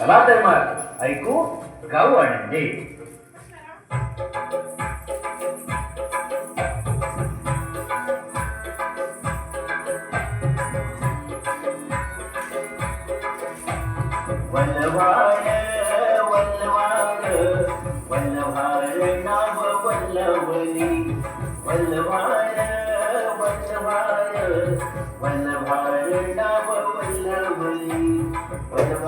કલાધરમાં હૈકુ ગાવણંદી வல்லவாழ வல்லவாழ வல்லவாழ நாம வல்லவனி வல்லவாழ வல்லவாழ வல்லவாழ நாம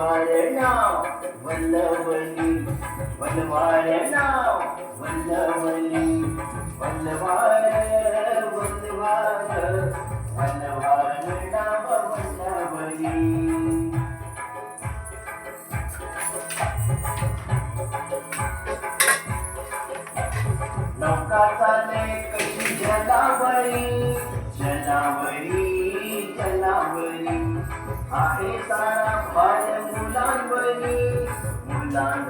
வாழலாம் வல்லவழி வல்ல வாழலாம் வல்லவழி வல்ல வாழ வல்ல நம் காக்க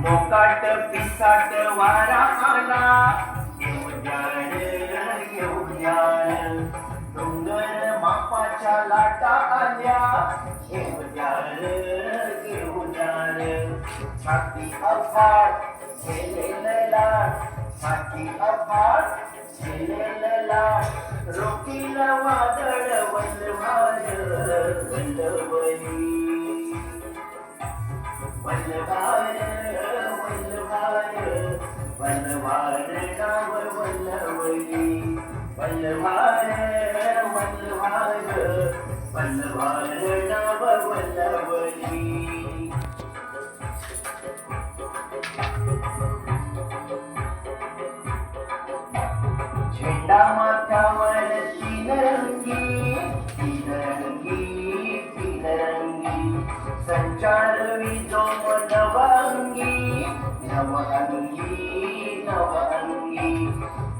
मोकाट पिसाट वारा आला. डोंगर मापाच्या लाटा आल्या. घेऊन घेऊन छाती अफाट झेलेला छाती अफाट झेलेला रोकीला वादळ वल्लभार वल्लवली वल्लभार वल्लभार वल्लभार नाव वल्लवली वल्लभार वल्लभार वल्लभार नाव वल्लवली झेंडा माथ्यावर तीन रंगी तीन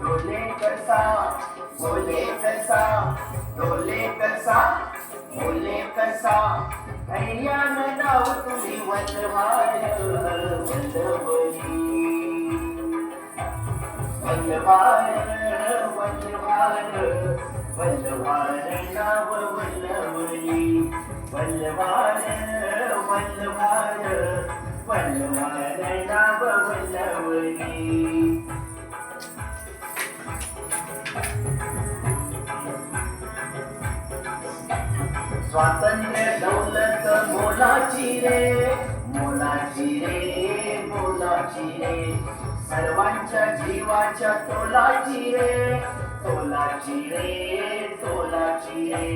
डोले कसा बोले कसा डोले कसा बोले कसा धैर्यानं नाव तुम्ही वल्लभार वल्लवली वल्लभार स्वातंत्र्य दौलत मोलाची रे मोलाची रे मोलाची रे. सर्वांच्या जीवाच्या तोलाची रे तोलाची रे तोलाची रे.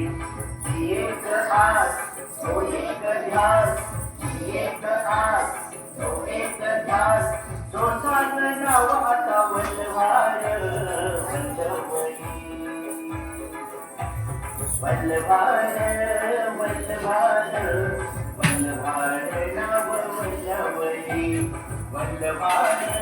ती एक आस तो एक ध्यास ती एक आस तो एक ध्यास. तो झालं नाव आता वल्लवार वल्लवार वल्लवार वल्लभार नाव वल्लवली वल्लवार